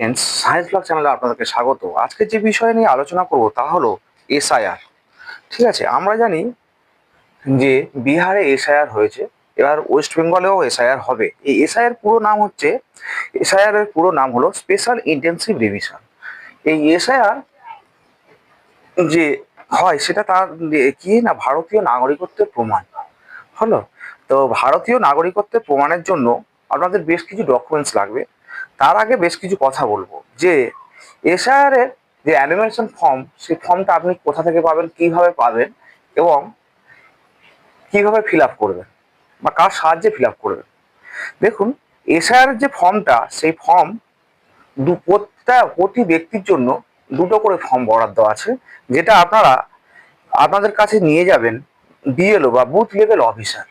Friends science blog চ্যানেলে আপনাদেরকে স্বাগত। আজকে যে বিষয় নিয়ে আলোচনা করব তা হলো এসআইআর ঠিক আছে, আমরা জানি যে বিহারে এসআইআর হয়েছে, এবার ওয়েস্ট বেঙ্গলেও এসআইআর হবে। এই এসআইআর পুরো নাম হচ্ছে এসআইআর এর পুরো নাম হলো স্পেশাল ইন্টেন্সিভ রিভিশন এই এসআইআর যে হয়, সেটা তার কি না ভারতীয় নাগরিকত্বের প্রমাণ? হলো? তো ভারতীয় নাগরিকত্বের প্রমাণের জন্য আপনাদের বেশ কিছু ডকুমেন্টস লাগবে। তার আগে বেশ কিছু কথা বলব। যে এসআইআর এর যে অ্যানিমেশন ফর্ম সেই ফর্মটা আপনি কোথা থেকে পাবেন, কীভাবে পাবেন এবং কীভাবে ফিল আপ করবেন বা কার সাহায্যে ফিল আপ করবেন। দেখুন এসআইআর যে ফর্মটা সেই ফর্ম দু প্রত্যেকটা প্রতি ব্যক্তির জন্য দুটো করে ফর্ম বরাদ্দ আছে, যেটা আপনারা আপনাদের কাছে নিয়ে যাবেন বিএলও বা বুথ লেভেল অফিসার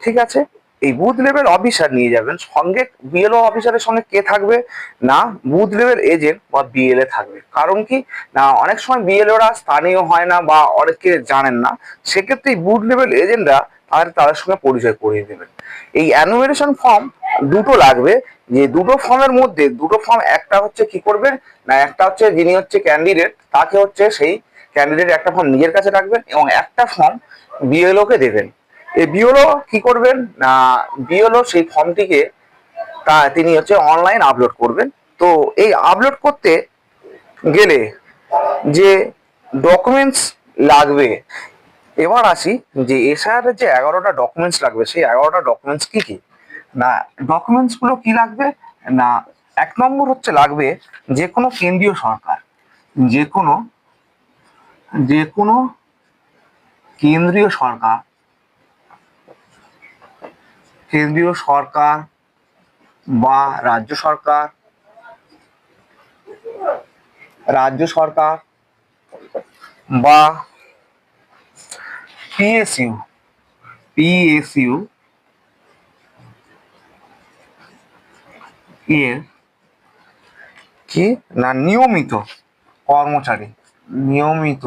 ঠিক আছে? এই বুথ লেভেল অফিসার নিয়ে যাবেন। সঙ্গে বিএলও অফিসারের সঙ্গে কে থাকবে? না, বুথ লেভেল এজেন্ট বা বিএলএ থাকবে। কারণ কি? না, অনেক সময় বিএলওরা স্থানীয় হয় না বা অনেকে জানেন না। সেক্ষেত্রে এই বুথ লেভেল এজেন্টরা তাদের তাদের সঙ্গে পরিচয় করিয়ে দেবেন। এই অ্যানুমিনেশন ফর্ম দুটো লাগবে। যে দুটো ফর্মের মধ্যে, দুটো ফর্ম একটা হচ্ছে কি করবেন না, একটা হচ্ছে যিনি হচ্ছে ক্যান্ডিডেট তাকে হচ্ছে সেই ক্যান্ডিডেট একটা ফর্ম নিজের কাছে রাখবেন এবং একটা ফর্ম বিএলও কে দেবেন। এই বিএলও কি করবেন? না, বিওলো সেই ফর্মটিকে তা তিনি হচ্ছে অনলাইন আপলোড করবেন। তো এই আপলোড করতে গেলে যে ডকুমেন্টস লাগবে, এবার আসি যে এসআইআর যে এগারোটা ডকুমেন্টস লাগবে, সেই এগারোটা ডকুমেন্টস কি কি? না ডকুমেন্টসগুলো কি লাগবে? না, এক নম্বর হচ্ছে লাগবে যে কোনো কেন্দ্রীয় সরকার, যে কোনো যে কোনো কেন্দ্রীয় সরকার কেন্দ্রীয় সরকার বা রাজ্য সরকার রাজ্য সরকার বা পিএসইউ পিএসইউ এর কি? না, নিয়মিত কর্মচারী নিয়মিত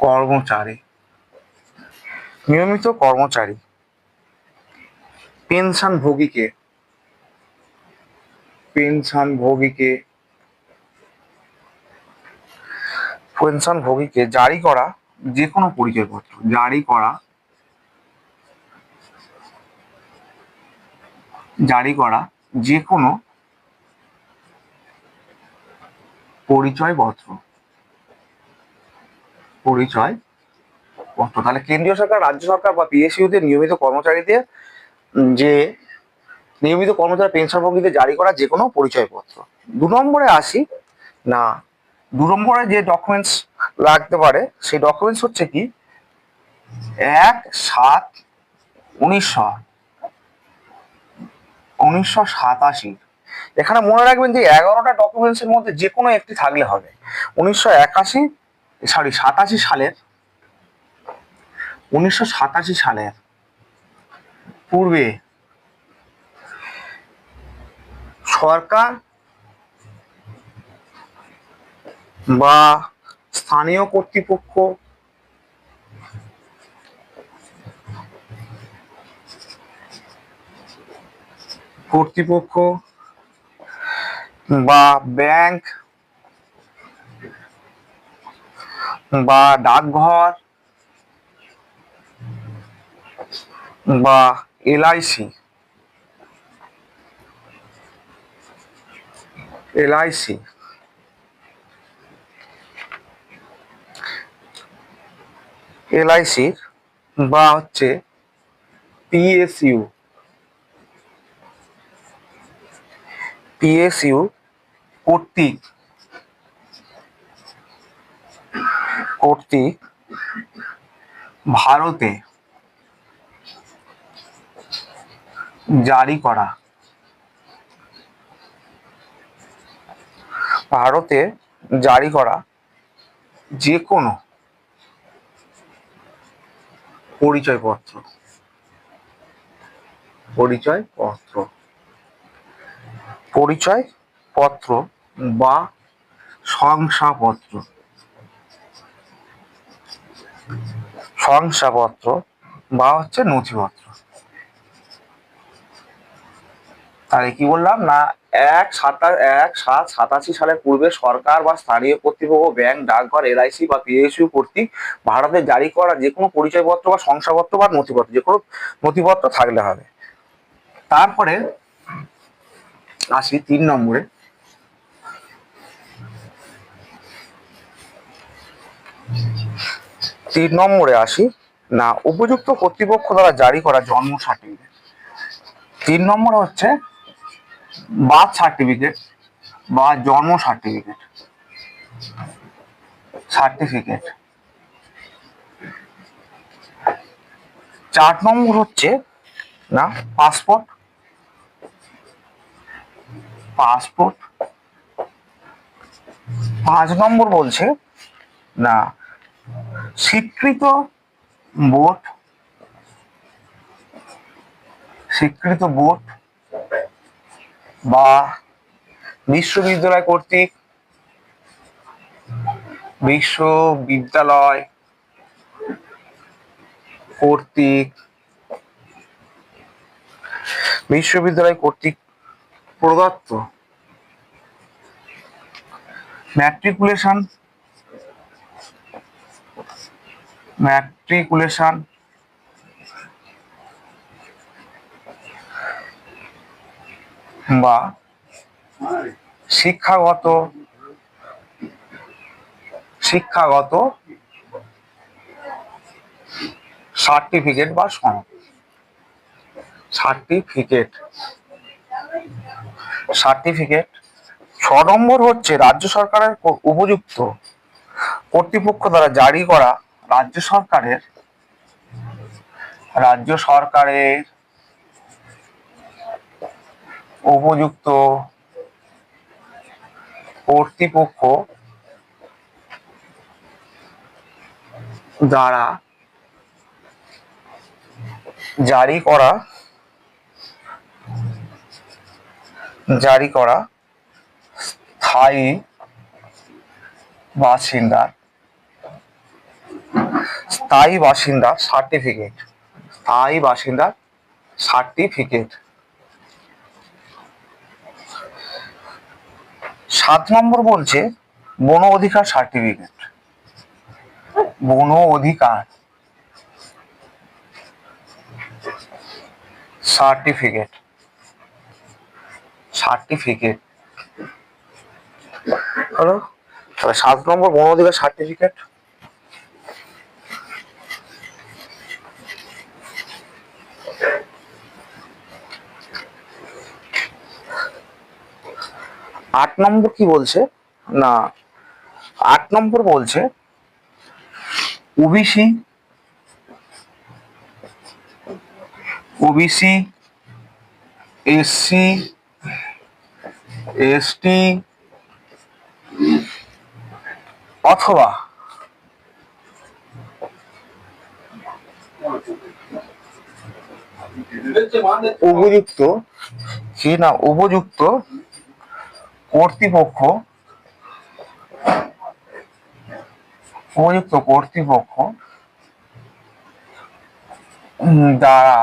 কর্মচারী নিয়মিত কর্মচারী পেনশন ভোগীকে পেনশন ভোগীকে পেনশন ভোগীকে জারি করা যে কোনো পরিচয়পত্র, জারি করা জারি করা যে কোনো পরিচয়পত্র, পরিচয় পত্র তাহলে কেন্দ্রীয় সরকার, রাজ্য সরকার বা পিএসইউতে নিয়মিত কর্মচারীদের যে নিয়মিত কর্মচারী পেনশনভোগীদের জারি করা যে কোনো পরিচয়পত্র। দু নম্বরে আসি, না, দু নম্বরে যে ডকুমেন্টস লাগতে পারে, সেই ডকুমেন্টস হচ্ছে কি? এক সাত উনিশশো উনিশশো সাতাশি। এখানে মনে রাখবেন যে এগারোটা ডকুমেন্টস এর মধ্যে যে কোনো একটি থাকলে হবে। উনিশশো একাশি সরি সাতাশি সালের উনিশশো সাতাশি সালের পূর্বে সরকার বা স্থানীয় কর্তৃপক্ষ কর্তৃপক্ষ বা ব্যাংক বা ডাকঘর বা এলআইসি। এলআইসি। এলআইসি বা হচ্ছে পিএসইউ। পিএসইউ কর্তৃক কর্তৃক ভারতে জারি করা। ভারতে জারি করা যে কোনো পরিচয়পত্র। পরিচয়পত্র। পরিচয়পত্র বা শংসাপত্র। শংসাপত্র বা হচ্ছে নথিপত্র। তাহলে কি বললাম? না, এক সাতা, এক সাত সাতাশি সালের পূর্বে সরকার বা স্থানীয় কর্তৃপক্ষ, ব্যাংক, ডাকঘর, এলআইসি বা পিএসইউ কর্তৃক ভারতে জারি করা যে কোনো পরিচয়পত্র বা শংসাপত্র বা নথিপত্র যে কোনো নথিপত্র থাকলে হবে। তারপরে আসি তিন নম্বরে। তিন নম্বরে আসি। না, উপযুক্ত কর্তৃপক্ষ দ্বারা জারি করা জন্ম সার্টিফিকেট। তিন নম্বর হচ্ছে বার্থ সার্টিফিকেট বা জন্ম সার্টিফিকেট সার্টিফিকেট চার নম্বর হচ্ছে না পাসপোর্ট পাসপোর্ট পাঁচ নম্বর বলছে না, স্বীকৃত বোর্ড স্বীকৃত বোর্ড বা বিশ্ববিদ্যালয় কর্তৃক বিশ্ববিদ্যালয় কর্তৃক বিশ্ববিদ্যালয় কর্তৃক প্রদত্ত ম্যাট্রিকুলেশন ম্যাট্রিকুলেশন বা শিক্ষাগত শিক্ষাগত সার্টিফিকেট বা সনদ। সার্টিফিকেট সার্টিফিকেট ছ নম্বর হচ্ছে রাজ্য সরকারের উপযুক্ত কর্তৃপক্ষ দ্বারা জারি করা রাজ্য সরকারের রাজ্য সরকারের উপযুক্ত কর্তৃপক্ষ দ্বারা জারি করা জারি করা স্থায়ী বাসিন্দার, স্থায়ী বাসিন্দা সার্টিফিকেট স্থায়ী বাসিন্দার সার্টিফিকেট সাত নম্বর বলছে, বন অধিকার সার্টিফিকেট বন অধিকার। সার্টিফিকেট সার্টিফিকেট তাহলে সাত নম্বর বন অধিকার সার্টিফিকেট আট নম্বর কি বলছে? না আট নম্বর বলছে ওবিসি ওবিসি এসসি এসটি অথবা উপযুক্ত কি না উপযুক্ত কর্তৃপক্ষ উপযুক্ত কর্তৃপক্ষ দ্বারা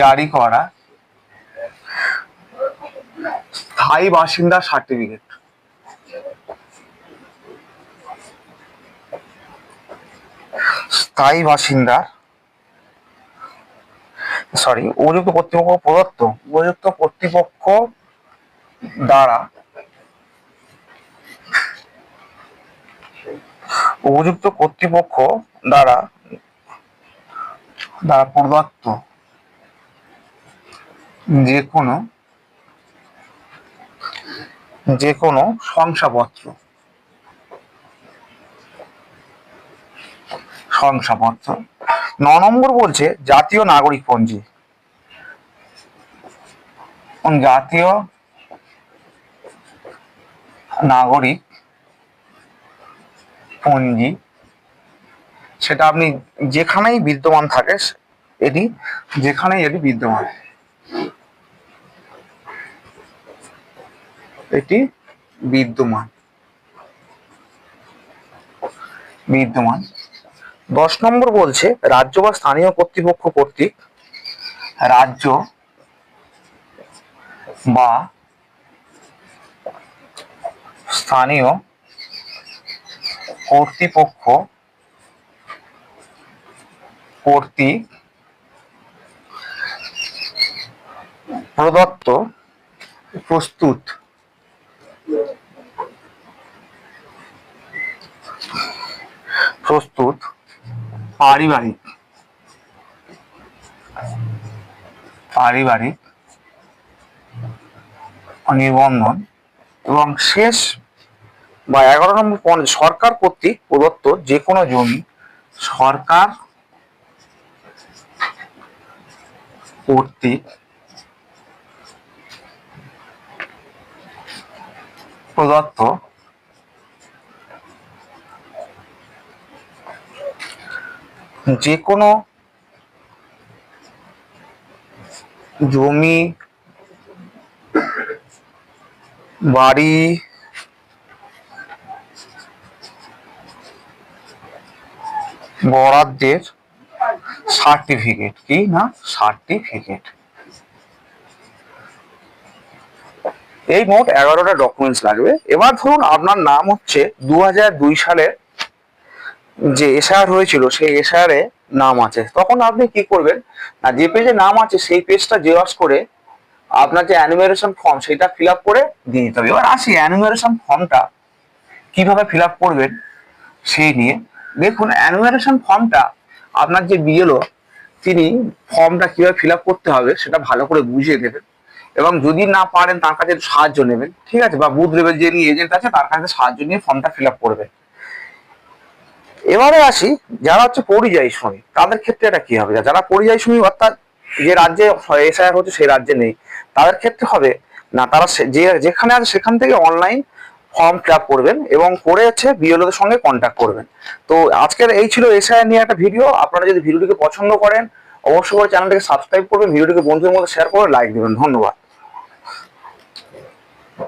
জারি করা স্থায়ী বাসিন্দা সার্টিফিকেট। স্থায়ী বাসিন্দা সরি উপযুক্ত কর্তৃপক্ষ প্রদত্ত। উপযুক্ত কর্তৃপক্ষ দ্বারা উপযুক্ত কর্তৃপক্ষ দ্বারা দ্বারা প্রদত্ত যে কোনো যে কোনো শংসাপত্র। শংসাপত্র। ন নম্বর বলছে, জাতীয় নাগরিক পঞ্জি। জাতীয় নাগরিক পঞ্জি, সেটা আপনি যেখানেই বিদ্যমান থাকে, এটি যেখানেই এটি বিদ্যমান। এটি বিদ্যমান। বিদ্যমান। দশ নম্বর বলছে, রাজ্য বা স্থানীয় কর্তৃপক্ষ কর্তৃক রাজ্য বা স্থানীয় কর্তৃপক্ষ কর্তৃক প্রদত্ত প্রস্তুত প্রস্তুত পারিবারিক পারিবারিক নিবন্ধন এবং শেষ বা এগারো নম্বর সরকার কর্তৃক প্রদত্ত যে কোনো জমি সরকার কর্তৃক প্রদত্ত যে কোনো জমি বাড়ি বরাদ্দের সার্টিফিকেট কি না? সার্টিফিকেট এই মোট এগারোটা ডকুমেন্টস লাগবে। এবার ধরুন আপনার নাম হচ্ছে দু সালের যে এসআর হয়েছিল, সেই এসআরে নাম আছে। তখন আপনি কি করবেন? না, যে পেজে নাম আছে, সেই পেজটা জেরক্স করে আপনার যে অ্যানিমেশন ফর্ম সেটা ফিল করে দিয়ে দিতে হবে। এবার আসি অ্যানিমেশন ফর্মটা কীভাবে ফিল করবেন সেই নিয়ে। দেখুন অ্যানুমারেশন ফর্মটা আপনার যে বিএলও তিনি ফর্মটা কীভাবে ফিল করতে হবে সেটা ভালো করে বুঝিয়ে দেবেন। এবং যদি না পারেন, তার কাছে সাহায্য নেবেন, ঠিক আছে? বা বুথ লেভেল যিনি এজেন্ট আছে, তার কাছে সাহায্য নিয়ে ফর্মটা ফিল করবেন। এবারে আসি, যারা হচ্ছে পরিযায়ী শ্রমিক, তাদের ক্ষেত্রে এটা কি হবে? যারা পরিযায়ী শ্রমিক, অর্থাৎ যে রাজ্যে এসআইআর হচ্ছে সেই রাজ্যে নেই। তাদের ক্ষেত্রে হবে, না, তারা যে, যেখানে আছে সেখান থেকে অনলাইন ফর্ম ফিল করবেন এবং করে হচ্ছে বিএলওদের সঙ্গে কন্ট্যাক্ট করবেন। তো আজকের এই ছিল এসআইআর নিয়ে একটা ভিডিও আপনারা যদি ভিডিওটিকে পছন্দ করেন, অবশ্যই করে চ্যানেলটিকে সাবস্ক্রাইব করবেন ভিডিওটিকে বন্ধুদের মধ্যে শেয়ার করে লাইক দেবেন। ধন্যবাদ।